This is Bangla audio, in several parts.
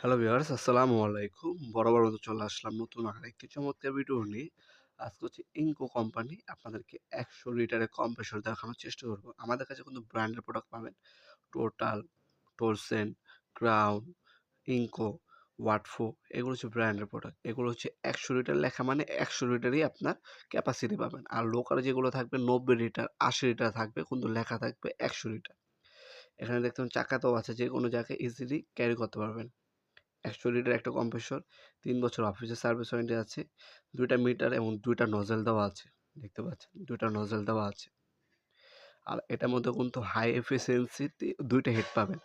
হ্যালো ভিউয়ার্স, আসসালামু আলাইকুম। বরাবর মতো চলে আসলাম নতুন আর একটি চমৎকার ভিডিও নিয়ে। আজকে হচ্ছে ইনকো কোম্পানি আপনাদেরকে একশো লিটারের কম্প্রেসর দেখানোর চেষ্টা করব। আমাদের কাছে কিন্তু ব্র্যান্ডের প্রোডাক্ট পাবেন। টোটাল টোরসেন ক্রাউন ইনকো ওয়াটফো এগুলো হচ্ছে ব্র্যান্ডের প্রোডাক্ট এগুলো হচ্ছে একশো লিটার লেখা মানে একশো লিটারই আপনার ক্যাপাসিটি পাবেন। আর লোকাল যেগুলো থাকবে নব্বই লিটার, আশি লিটার থাকবে, কিন্তু লেখা থাকবে একশো লিটার। এখানে দেখতে পাবেন চাকাতেও আছে যে কোনো জায়গায় ইজিলি ক্যারি করতে পারবেন। একশো লিটার একটা কম্প্রেসর, তিন বছর অফিসের সার্ভিস ওয়ারেন্টি আছে, দুইটা মিটার এবং দুইটা নজেল দেওয়া আছে, দেখতে পাচ্ছেন? দুইটা নজেল দেওয়া আছে। আর এটার মধ্যে কিন্তু হাই এফিসিয়েন্সি দুইটা হেড পাবেন।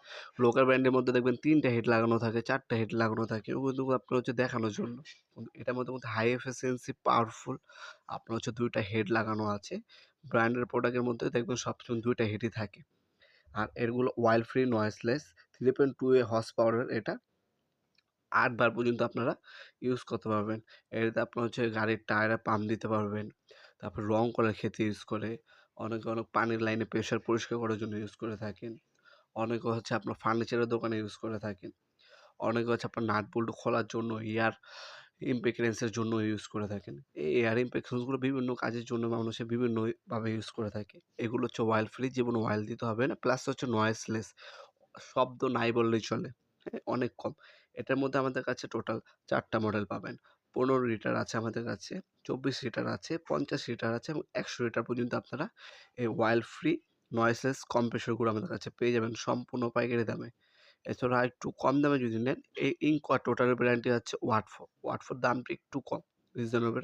লোকাল ব্র্যান্ডের মধ্যে দেখবেন তিনটা হেড লাগানো থাকে, চারটা হেড লাগানো থাকে কিন্তু আপনার হচ্ছে দেখানোর জন্য। এটার মধ্যে কিন্তু হাই এফিসিয়েন্সি পাওয়ারফুল আপনার হচ্ছে দুইটা হেড লাগানো আছে। ব্র্যান্ডের প্রোডাক্টের মধ্যে দেখবেন সবসময় দুইটা হেডই থাকে। আর এরগুলো oil free noiseless three point two এ হর্স পাওয়ারের এটা আটবার পর্যন্ত আপনারা ইউজ করতে পারবেন। এটাতে আপনার হচ্ছে গাড়ির টায়ারে পাম্প দিতে পারবেন, তারপর রং করার ক্ষেত্রে ইউজ করে, অনেকে অনেক পানির লাইনে প্রেশার পরিষ্কার করার জন্য ইউজ করে থাকেন, অনেকে হচ্ছে আপনার ফার্নিচারের দোকানে ইউজ করে থাকেন, অনেকে হচ্ছে আপনার নাট বল্টু খোলার জন্য এয়ার ইম্পেক্রেন্সের জন্য ইউজ করে থাকেন। এই এয়ার ইম্পেক্রেন্সগুলো বিভিন্ন কাজের জন্য মানুষের বিভিন্নভাবে ইউজ করে থাকে। এগুলো হচ্ছে ওয়াইল ফ্রি যেমন ওয়াইল দিতে হবে না প্লাস হচ্ছে নয়েসলেস শব্দ নাই বললেই চলে হ্যাঁ অনেক কম। এটার মধ্যে আমাদের কাছে টোটাল চারটা মডেল পাবেন। পনেরো লিটার আছে আমাদের কাছে, চব্বিশ লিটার আছে, পঞ্চাশ লিটার আছে এবং একশো লিটার পর্যন্ত আপনারা এই ওয়াইল ফ্রি নয়েসলেস কম্প্রেসরগুলো আমাদের কাছে পেয়ে যাবেন সম্পূর্ণ পাইকারি দামে। এছাড়া একটু কম দামে যদি নেন, এই ইনকোয়া টোটালের ব্র্যান্ডটি হচ্ছে ওয়াটফো ওয়াটফোর দামটা একটু কম রিজনেবল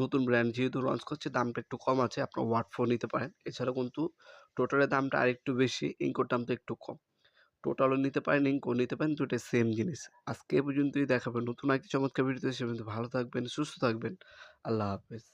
নতুন ব্র্যান্ড যেহেতু লঞ্চ করছে, দামটা একটু কম আছে, আপনার ওয়াটফো নিতে পারেন। এছাড়া কিন্তু টোটালের দামটা আরেকটু বেশি ইনকোর দামটা একটু কম। টোটালও নিতে পারেন ইনকো নিতে পারেন দুটো সেম জিনিস। আজকে এ পর্যন্তই দেখাবে নতুন একটি চমৎকার ভিডিওতে সে পর্যন্ত ভালো থাকবেন, সুস্থ থাকবেন। আল্লাহ হাফেজ।